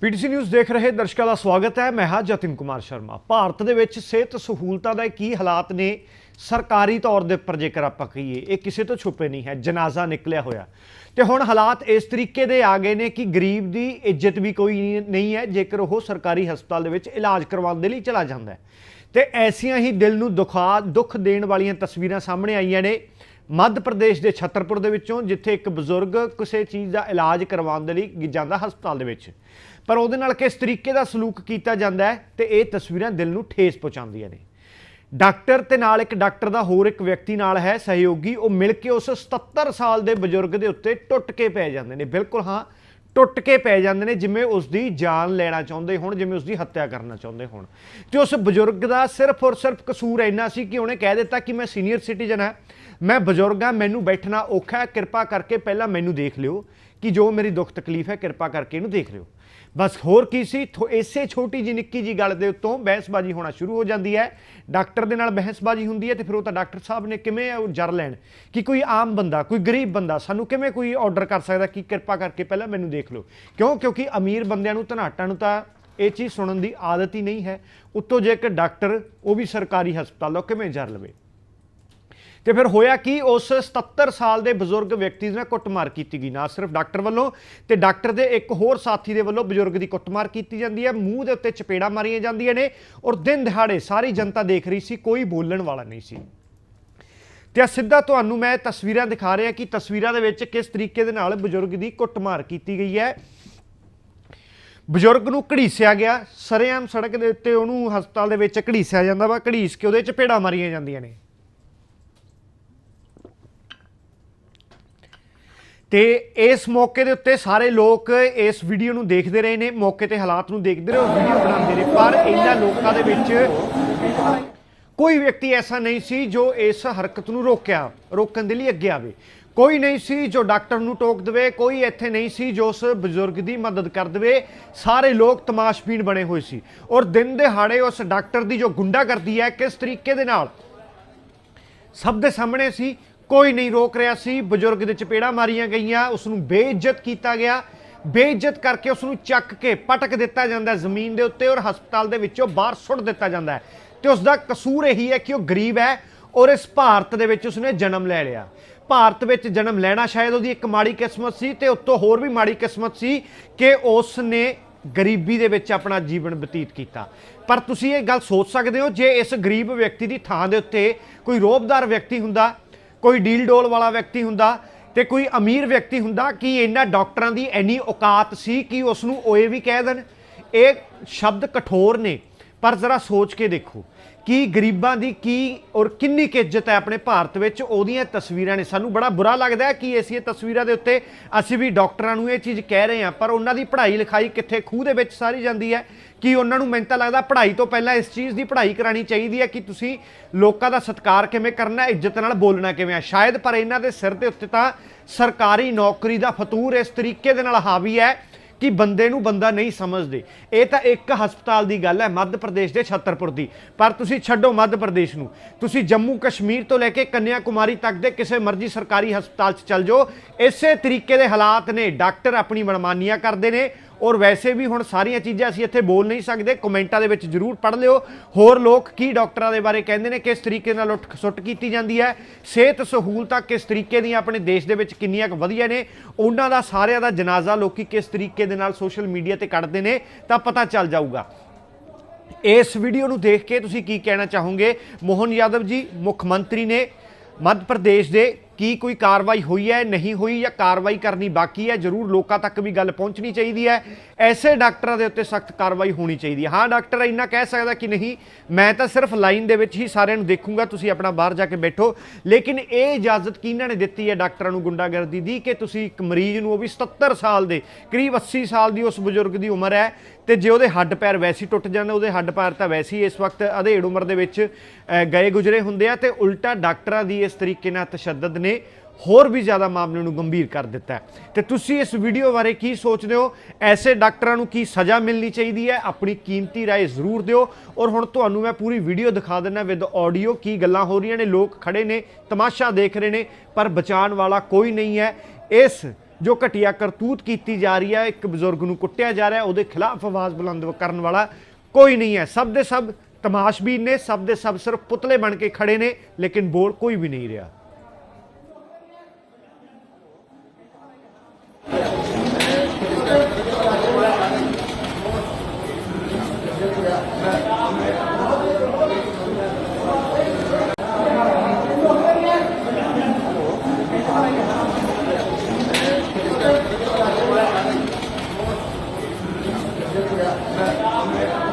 PTC news ਦੇਖ ਰਹੇ ਦਰਸ਼ਕਾਂ ਦਾ ਸਵਾਗਤ ਹੈ। ਮੈਂ ਹਾਂ ਜਤਿਨ ਕੁਮਾਰ ਸ਼ਰਮਾ। ਭਾਰਤ ਦੇ ਵਿੱਚ ਸਿਹਤ ਸਹੂਲਤਾਂ ਦਾ ਕੀ ਹਾਲਾਤ ਨੇ? ਸਰਕਾਰੀ ਤੌਰ ਦੇ ਉੱਪਰ ਜੇਕਰ ਆਪਾਂ ਕਹੀਏ, ਇਹ ਕਿਸੇ ਤੋਂ ਛੁਪੇ ਨਹੀਂ ਹੈ। ਜਨਾਜ਼ਾ ਨਿਕਲਿਆ ਹੋਇਆ। ਤੇ ਹੁਣ ਹਾਲਾਤ ਇਸ ਤਰੀਕੇ ਦੇ ਆ ਗਏ ਨੇ ਕਿ ਗਰੀਬ ਦੀ ਇੱਜ਼ਤ ਵੀ ਕੋਈ ਨਹੀਂ ਹੈ, ਜੇਕਰ ਉਹ ਸਰਕਾਰੀ ਹਸਪਤਾਲ ਦੇ ਵਿੱਚ ਇਲਾਜ ਕਰਵਾਉਣ ਦੇ ਲਈ ਚਲਾ ਜਾਂਦਾ ਹੈ। ਤੇ ਐਸੀਆਂ ਹੀ ਦਿਲ ਨੂੰ ਦੁਖਾ, ਦੁੱਖ ਦੇਣ ਵਾਲੀਆਂ ਤਸਵੀਰਾਂ ਸਾਹਮਣੇ ਆਈਆਂ ਨੇ ਮੱਧ ਪ੍ਰਦੇਸ਼ ਦੇ ਛਤਰਪੁਰ ਦੇ ਵਿੱਚੋਂ, ਜਿੱਥੇ ਇੱਕ ਬਜ਼ੁਰਗ ਕਿਸੇ ਚੀਜ਼ ਦਾ ਇਲਾਜ ਕਰਵਾਉਣ ਦੇ ਲਈ ਜਾਂਦਾ ਹਸਪਤਾਲ ਦੇ ਵਿੱਚ। ਪਰ ਉਹਦੇ ਨਾਲ ਕਿਸ ਤਰੀਕੇ ਦਾ ਸਲੂਕ ਕੀਤਾ ਜਾਂਦਾ ਹੈ ਤੇ ਇਹ ਤਸਵੀਰਾਂ ਦਿਲ ਨੂੰ ਠੇਸ ਪਹੁੰਚਾਉਂਦੀਆਂ ਨੇ। ਡਾਕਟਰ ਤੇ ਨਾਲ ਇੱਕ ਡਾਕਟਰ ਦਾ ਹੋਰ ਇੱਕ ਵਿਅਕਤੀ ਨਾਲ ਹੈ ਸਹਿਯੋਗੀ, ਉਹ ਮਿਲ ਕੇ ਉਸ 77 ਸਾਲ ਦੇ ਬਜ਼ੁਰਗ ਦੇ ਉੱਤੇ ਟੁੱਟ ਕੇ ਪੈ ਜਾਂਦੇ ਨੇ। ਬਿਲਕੁਲ ਹਾਂ, ਟੁੱਟ ਕੇ ਪੈ ਜਾਂਦੇ ਨੇ ਜਿਵੇਂ ਉਸ ਦੀ ਜਾਨ ਲੈਣਾ ਚਾਹੁੰਦੇ ਹੋਣ, ਜਿਵੇਂ ਉਸ ਦੀ ਹੱਤਿਆ ਕਰਨਾ ਚਾਹੁੰਦੇ ਹੋਣ। ਤੇ ਉਸ ਬਜ਼ੁਰਗ ਦਾ ਸਿਰਫ ਔਰ ਸਿਰਫ ਕਸੂਰ ਇੰਨਾ ਸੀ ਕਿ ਉਹਨੇ ਕਹਿ ਦਿੱਤਾ ਕਿ ਮੈਂ ਸੀਨੀਅਰ ਸਿਟੀਜ਼ਨ ਹਾਂ ਮੈਂ ਬਜ਼ੁਰਗ ਹਾਂ, ਮੈਨੂੰ ਬੈਠਣਾ ਔਖਾ ਹੈ। ਕਿਰਪਾ ਕਰਕੇ ਪਹਿਲਾਂ ਮੈਨੂੰ ਦੇਖ ਲਿਓ ਕਿ ਜੋ ਮੇਰੀ ਦੁੱਖ ਤਕਲੀਫ ਹੈ, ਕਿਰਪਾ ਕਰਕੇ ਇਹਨੂੰ ਦੇਖ ਲਿਓ। ਬਸ ਹੋਰ ਕੀ ਸੀ? ਥੋ- ਇਸੇ ਛੋਟੀ ਜੀ ਨਿੱਕੀ ਜੀ ਗੱਲ ਦੇ ਉੱਤੋਂ ਬਹਿਸਬਾਜ਼ੀ ਹੋਣਾ ਸ਼ੁਰੂ ਹੋ ਜਾਂਦੀ ਹੈ। ਡਾਕਟਰ ਦੇ ਨਾਲ ਬਹਿਸਬਾਜ਼ੀ ਹੁੰਦੀ ਹੈ ਤੇ ਫਿਰ ਉਹ ਤਾਂ ਡਾਕਟਰ ਸਾਹਿਬ ਨੇ ਕਿਵੇਂ ਉਹ ਜਰ ਲੈਣ? ਕਿ ਕੋਈ ਆਮ ਬੰਦਾ, ਕੋਈ ਗਰੀਬ ਬੰਦਾ ਸਾਨੂੰ ਕਿਵੇਂ ਕੋਈ ਆਰਡਰ ਕਰ ਸਕਦਾ ਕਿ ਕਿਰਪਾ ਕਰਕੇ ਪਹਿਲਾਂ ਮੈਨੂੰ ਦੇਖ ਲਓ? ਕਿਉਂ? ਕਿਉਂਕਿ ਅਮੀਰ ਬੰਦਿਆਂ ਨੂੰ, ਧਨਾਟਾਂ ਨੂੰ ਤਾਂ ਇਹ ਚੀਜ਼ ਸੁਣਨ ਦੀ ਆਦਤ ਹੀ ਨਹੀਂ ਹੈ। ਉੱਤੋਂ ਜੇ ਇੱਕ ਡਾਕਟਰ, ਉਹ ਵੀ ਸਰਕਾਰੀ ਹਸਪਤਾਲ ਦਾ ਕਿਵੇਂ ਜਰ ਲਵੇ? ਤੇ ਫਿਰ ਹੋਇਆ ਕੀ? ਉਸ 77 ਸਾਲ ਦੇ ਬਜ਼ੁਰਗ ਵਿਅਕਤੀ ਦੀ ਕੁੱਟਮਾਰ ਕੀਤੀ ਗਈ, ਨਾ ਸਿਰਫ ਡਾਕਟਰ ਵੱਲੋਂ ਤੇ ਡਾਕਟਰ ਦੇ ਇੱਕ ਹੋਰ ਸਾਥੀ ਦੇ ਵੱਲੋਂ ਬਜ਼ੁਰਗ ਦੀ ਕੁੱਟਮਾਰ ਕੀਤੀ ਜਾਂਦੀ ਹੈ। ਮੂੰਹ ਦੇ ਉੱਤੇ ਚਪੇੜਾਂ ਮਾਰੀਆਂ ਜਾਂਦੀਆਂ ਨੇ ਔਰ ਦਿਨ ਦਿਹਾੜੇ ਸਾਰੀ ਜਨਤਾ ਦੇਖ ਰਹੀ ਸੀ, ਕੋਈ ਬੋਲਣ ਵਾਲਾ ਨਹੀਂ ਸੀ। ਤੇ ਆ ਸਿੱਧਾ ਤੁਹਾਨੂੰ ਮੈਂ ਤਸਵੀਰਾਂ ਦਿਖਾ ਰਿਹਾ ਕਿ ਤਸਵੀਰਾਂ ਦੇ ਵਿੱਚ ਕਿਸ ਤਰੀਕੇ ਦੇ ਨਾਲ ਬਜ਼ੁਰਗ ਦੀ ਕੁੱਟਮਾਰ ਕੀਤੀ ਗਈ ਹੈ। ਬਜ਼ੁਰਗ ਨੂੰ ਘੜੀਸਿਆ ਗਿਆ, ਸਰੇਆਮ ਸੜਕ ਦੇ ਉੱਤੇ ਉਹਨੂੰ ਹਸਪਤਾਲ ਦੇ ਵਿੱਚ ਘੜੀਸਿਆ ਜਾਂਦਾ ਵਾ, ਘੜੀਸ ਕੇ ਉਹਦੇ ਚਪੇੜਾਂ ਮਾਰੀਆਂ ਜਾਂਦੀਆਂ ਨੇ। ਤੇ ਇਸ ਮੌਕੇ ਦੇ ਉੱਤੇ ਸਾਰੇ ਲੋਕ ਇਸ ਵੀਡੀਓ ਨੂੰ ਦੇਖਦੇ ਰਹੇ ਨੇ, ਮੌਕੇ ਤੇ ਹਾਲਾਤ ਨੂੰ ਦੇਖਦੇ ਰਹੇ ਔਰ ਵੀਡੀਓ ਬਣਾਉਂਦੇ ਰਹੇ। ਪਰ ਇਹਨਾਂ ਲੋਕਾਂ ਦੇ ਵਿੱਚ ਕੋਈ ਵਿਅਕਤੀ ਐਸਾ ਨਹੀਂ ਸੀ ਜੋ ਇਸ ਹਰਕਤ ਨੂੰ ਰੋਕਿਆ, ਰੋਕਣ ਦੇ ਲਈ ਅੱਗੇ ਆਵੇ। ਕੋਈ ਨਹੀਂ ਸੀ ਜੋ ਡਾਕਟਰ ਨੂੰ ਟੋਕ ਦੇਵੇ, ਕੋਈ ਇੱਥੇ ਨਹੀਂ ਸੀ ਜੋ ਉਸ ਬਜ਼ੁਰਗ ਦੀ ਮਦਦ ਕਰ ਦੇਵੇ। ਸਾਰੇ ਲੋਕ ਤਮਾਸ਼ਬੀਨ ਬਣੇ ਹੋਏ ਸੀ। ਔਰ ਦਿਨ ਦਿਹਾੜੇ ਉਸ ਡਾਕਟਰ ਦੀ ਜੋ ਗੁੰਡਾਗਰਦੀ ਹੈ, ਕਿਸ ਤਰੀਕੇ ਦੇ ਨਾਲ ਸਭ ਦੇ ਸਾਹਮਣੇ ਸੀ ਕੋਈ ਨਹੀਂ ਰੋਕ ਰਿਹਾ ਸੀ। ਬਜ਼ੁਰਗ ਦੇ ਚਪੇੜਾ ਮਾਰੀਆਂ ਗਈਆਂ। ਉਸ ਨੂੰ ਬੇਇੱਜ਼ਤ ਕੀਤਾ ਗਿਆ। ਬੇਇੱਜ਼ਤ ਕਰਕੇ ਉਸ ਨੂੰ ਚੱਕ ਕੇ ਪਟਕ ਦਿੱਤਾ ਜਾਂਦਾ ਜ਼ਮੀਨ ਦੇ ਉੱਤੇ ਔਰ ਹਸਪਤਾਲ ਦੇ ਵਿੱਚੋਂ ਬਾਹਰ ਸੁੱਟ ਦਿੱਤਾ ਜਾਂਦਾ ਹੈ। ਤੇ ਉਸ ਦਾ ਕਸੂਰ ਇਹੀ ਹੈ ਕਿ ਉਹ ਗਰੀਬ ਹੈ ਔਰ ਇਸ ਭਾਰਤ ਦੇ ਵਿੱਚ ਉਸਨੇ ਜਨਮ ਲੈ ਲਿਆ। ਭਾਰਤ ਵਿੱਚ ਜਨਮ ਲੈਣਾ ਸ਼ਾਇਦ ਉਹਦੀ ਇੱਕ ਮਾੜੀ ਕਿਸਮਤ ਸੀ ਤੇ ਉੱਤੋਂ ਹੋਰ ਵੀ ਮਾੜੀ ਕਿਸਮਤ ਸੀ ਕਿ ਉਸ ਨੇ ਗਰੀਬੀ ਦੇ ਵਿੱਚ ਆਪਣਾ ਜੀਵਨ ਬਤੀਤ ਕੀਤਾ। ਪਰ ਤੁਸੀਂ ਇਹ ਗੱਲ ਸੋਚ ਸਕਦੇ ਹੋ, ਜੇ ਇਸ ਗਰੀਬ ਵਿਅਕਤੀ ਦੀ ਥਾਂ ਦੇ ਉੱਤੇ ਕੋਈ ਰੋਬਦਾਰ ਵਿਅਕਤੀ ਹੁੰਦਾ ਕੋਈ ਡੀਲ ਡੋਲ ਵਾਲਾ ਵਿਅਕਤੀ ਹੁੰਦਾ ਤੇ ਕੋਈ ਅਮੀਰ ਵਿਅਕਤੀ ਹੁੰਦਾ ਕਿ ਇਹਨਾਂ ਡਾਕਟਰਾਂ ਦੀ ਇੰਨੀ ਔਕਾਤ ਸੀ ਕਿ ਉਸ ਨੂੰ ਓਏ ਵੀ ਕਹਿ ਦੇਣ। ਇਹ ਸ਼ਬਦ ਕਠੋਰ ਨੇ। ਪਰ ਜ਼ਰਾ ਸੋਚ ਕੇ ਦੇਖੋ ਕਿ ਗਰੀਬਾਂ ਦੀ ਕੀ ਔਰ ਕਿੰਨੀ ਕੁ ਇੱਜ਼ਤ ਹੈ ਆਪਣੇ ਭਾਰਤ ਵਿੱਚ? ਉਹਦੀਆਂ ਤਸਵੀਰਾਂ ਨੇ। ਸਾਨੂੰ ਬੜਾ ਬੁਰਾ ਲੱਗਦਾ ਹੈ ਕਿ ਅਸੀਂ ਇਹ ਤਸਵੀਰਾਂ ਦੇ ਉੱਤੇ ਅਸੀਂ ਵੀ ਡਾਕਟਰਾਂ ਨੂੰ ਇਹ ਚੀਜ਼ ਕਹਿ ਰਹੇ ਹਾਂ ਪਰ ਉਹਨਾਂ ਦੀ ਪੜ੍ਹਾਈ ਲਿਖਾਈ ਕਿੱਥੇ ਖੂਹ ਦੇ ਵਿੱਚ ਸਾਰੀ ਜਾਂਦੀ ਹੈ। ਕਿ ਉਹਨਾਂ ਨੂੰ ਮੈਨੂੰ ਤਾਂ ਲੱਗਦਾ ਪੜ੍ਹਾਈ ਤੋਂ ਪਹਿਲਾਂ ਇਸ ਚੀਜ਼ ਦੀ ਪੜ੍ਹਾਈ ਕਰਾਣੀ ਚਾਹੀਦੀ ਹੈ ਕਿ ਤੁਸੀਂ ਲੋਕਾਂ ਦਾ ਸਤਿਕਾਰ ਕਿਵੇਂ ਕਰਨਾ ਹੈ, ਇੱਜ਼ਤ ਨਾਲ ਬੋਲਣਾ ਕਿਵੇਂ ਹੈ? ਸ਼ਾਇਦ ਪਰ ਇਹਨਾਂ ਦੇ ਸਿਰ ਦੇ ਉੱਤੇ ਤਾਂ ਸਰਕਾਰੀ ਨੌਕਰੀ ਦਾ ਫਤੂਰ ਇਸ ਤਰੀਕੇ ਦੇ ਨਾਲ ਹਾਵੀ ਹੈ ਕਿ ਬੰਦੇ ਨੂੰ ਬੰਦਾ ਨਹੀਂ ਸਮਝਦੇ। ਇਹ ਤਾਂ ਇੱਕ ਹਸਪਤਾਲ ਦੀ ਗੱਲ ਹੈ, ਮੱਧ ਪ੍ਰਦੇਸ਼ ਦੇ ਛਤਰਪੁਰ ਦੀ। ਪਰ ਤੁਸੀਂ ਛੱਡੋ ਮੱਧ ਪ੍ਰਦੇਸ਼ ਨੂੰ। ਤੁਸੀਂ ਜੰਮੂ ਕਸ਼ਮੀਰ ਤੋਂ ਲੈ ਕੇ ਕੰਨਿਆ ਕੁਮਾਰੀ ਤੱਕ ਦੇ ਕਿਸੇ ਮਰਜ਼ੀ ਸਰਕਾਰੀ ਹਸਪਤਾਲ 'ਚ ਚੱਲ ਜਾਓ। ਇਸੇ ਤਰੀਕੇ ਦੇ ਹਾਲਾਤ ਨੇ। ਡਾਕਟਰ ਆਪਣੀ ਮਨਮਾਨੀਆਂ ਕਰਦੇ ਨੇ। ਔਰ ਵੈਸੇ ਵੀ ਹੁਣ ਸਾਰੀਆਂ ਚੀਜ਼ਾਂ ਅਸੀਂ ਇੱਥੇ ਬੋਲ ਨਹੀਂ ਸਕਦੇ, ਕਮੈਂਟਾਂ ਦੇ ਵਿੱਚ ਜਰੂਰ ਪੜ੍ਹ ਲਿਓ। ਹੋਰ ਲੋਕ ਕੀ ਡਾਕਟਰਾਂ ਦੇ ਬਾਰੇ ਕਹਿੰਦੇ ਨੇ, ਕਿਸ ਤਰੀਕੇ ਨਾਲ ਉੱਠ ਸੁੱਟ ਕੀਤੀ ਜਾਂਦੀ ਹੈ, ਸਿਹਤ ਸਹੂਲਤਾਂ ਕਿਸ ਤਰੀਕੇ ਦੀਆਂ ਆਪਣੇ ਦੇਸ਼ ਦੇ ਵਿੱਚ ਕਿੰਨੀਆਂ ਕੁ ਵਧੀਆ ਨੇ, ਉਹਨਾਂ ਦਾ ਸਾਰਿਆਂ ਦਾ ਜਨਾਜ਼ਾ ਲੋਕੀ ਕਿਸ ਤਰੀਕੇ ਦੇ ਨਾਲ ਸੋਸ਼ਲ ਮੀਡੀਆ ਤੇ ਕੱਢਦੇ ਨੇ, ਤਾਂ ਪਤਾ ਚੱਲ ਜਾਊਗਾ। ਇਸ ਵੀਡੀਓ ਨੂੰ ਦੇਖ ਕੇ ਤੁਸੀਂ ਕੀ ਕਹਿਣਾ ਚਾਹੋਗੇ? ਮੋਹਨ ਯਾਦਵ ਜੀ, ਮੁੱਖ ਮੰਤਰੀ ਨੇ ਮੱਧ ਪ੍ਰਦੇਸ਼ ਦੇ ਕੀ ਕੋਈ ਕਾਰਵਾਈ ਹੋਈ ਹੈ, ਨਹੀਂ ਹੋਈ ਜਾਂ ਕਾਰਵਾਈ ਕਰਨੀ ਬਾਕੀ ਹੈ, ਜ਼ਰੂਰ ਲੋਕਾਂ ਤੱਕ ਵੀ ਗੱਲ ਪਹੁੰਚਣੀ ਚਾਹੀਦੀ ਹੈ। ਐਸੇ ਡਾਕਟਰਾਂ ਦੇ ਉੱਤੇ ਸਖਤ ਕਾਰਵਾਈ ਹੋਣੀ ਚਾਹੀਦੀ ਹੈ। ਹਾਂ, ਡਾਕਟਰ ਇੰਨਾ ਕਹਿ ਸਕਦਾ ਕਿ ਨਹੀਂ, ਮੈਂ ਤਾਂ ਸਿਰਫ ਲਾਈਨ ਦੇ ਵਿੱਚ ਹੀ ਸਾਰਿਆਂ ਨੂੰ ਦੇਖੂੰਗਾ, ਤੁਸੀਂ ਆਪਣਾ ਬਾਹਰ ਜਾ ਕੇ ਬੈਠੋ। ਲੇਕਿਨ ਇਹ ਇਜਾਜ਼ਤ ਕਿਹਨਾਂ ਨੇ ਦਿੱਤੀ ਹੈ ਡਾਕਟਰਾਂ ਨੂੰ ਗੁੰਡਾਗਰਦੀ ਦੀ ਕਿ ਤੁਸੀਂ ਇੱਕ ਮਰੀਜ਼ ਨੂੰ ਉਹ ਵੀ 77 ਸਾਲ ਦੇ, ਕਰੀਬ 80 ਸਾਲ ਦੀ ਉਸ ਬਜ਼ੁਰਗ ਦੀ ਉਮਰ ਹੈ ਤੇ ਜੇ ਉਹਦੇ ਹੱਡ ਪੈਰ ਵੈਸੇ ਟੁੱਟ ਜਾਂਦੇ ਉਹਦੇ ਹੱਡ ਪੈਰ ਤਾਂ ਵੈਸੇ ਹੀ ਇਸ ਵਕਤ ਅਧੇੜ ਉਮਰ ਦੇ ਵਿੱਚ ਗਏ ਗੁਜਰੇ ਹੁੰਦੇ ਆ ਤੇ ਉਲਟਾ ਡਾਕਟਰਾਂ ਦੀ ਇਸ ਤਰੀਕੇ ਨਾਲ ਤਸ਼ੱਦਦ ਨੇ। ਨੇ ਹੋਰ ਵੀ ਜ਼ਿਆਦਾ ਮਾਮਲੇ ਨੂੰ ਗੰਭੀਰ ਕਰ ਦਿੱਤਾ ਹੈ ਤੇ ਤੁਸੀਂ ਇਸ ਵੀਡੀਓ ਬਾਰੇ ਕੀ ਸੋਚਦੇ ਹੋ ਐਸੇ ਡਾਕਟਰਾਂ ਨੂੰ ਕੀ ਸਜ਼ਾ ਮਿਲਣੀ ਚਾਹੀਦੀ ਹੈ ਆਪਣੀ ਕੀਮਤੀ رائے ਜ਼ਰੂਰ ਦਿਓ ਔਰ ਹੁਣ ਤੁਹਾਨੂੰ ਮੈਂ ਪੂਰੀ ਵੀਡੀਓ ਦਿਖਾ ਦਿੰਦਾ ਵਿਦ ਆਡੀਓ ਕੀ ਗੱਲਾਂ ਹੋ ਰਹੀਆਂ ਨੇ ਲੋਕ ਖੜੇ ਨੇ ਤਮਾਸ਼ਾ ਦੇਖ ਰਹੇ ਨੇ ਪਰ ਬਚਾਉਣ ਵਾਲਾ ਕੋਈ ਨਹੀਂ ਹੈ ਇਸ ਜੋ ਘਟੀਆ ਕਰਤੂਤ ਕੀਤੀ ਜਾ ਰਹੀ ਹੈ ਇੱਕ ਬਜ਼ੁਰਗ ਨੂੰ ਕੁੱਟਿਆ ਜਾ ਰਿਹਾ ਉਹਦੇ ਖਿਲਾਫ ਆਵਾਜ਼ ਬੁਲੰਦ ਕਰਨ ਵਾਲਾ ਕੋਈ ਨਹੀਂ ਹੈ ਸਭ ਦੇ ਸਭ ਤਮਾਸ਼ਬੀਨ ਨੇ ਸਭ ਦੇ ਸਭ ਸਿਰਫ ਪੁਤਲੇ ਬਣ ਕੇ ਖੜੇ ਨੇ ਲੇਕਿਨ ਬੋਲ ਕੋਈ ਵੀ ਨਹੀਂ ਰਿਹਾ Yeah.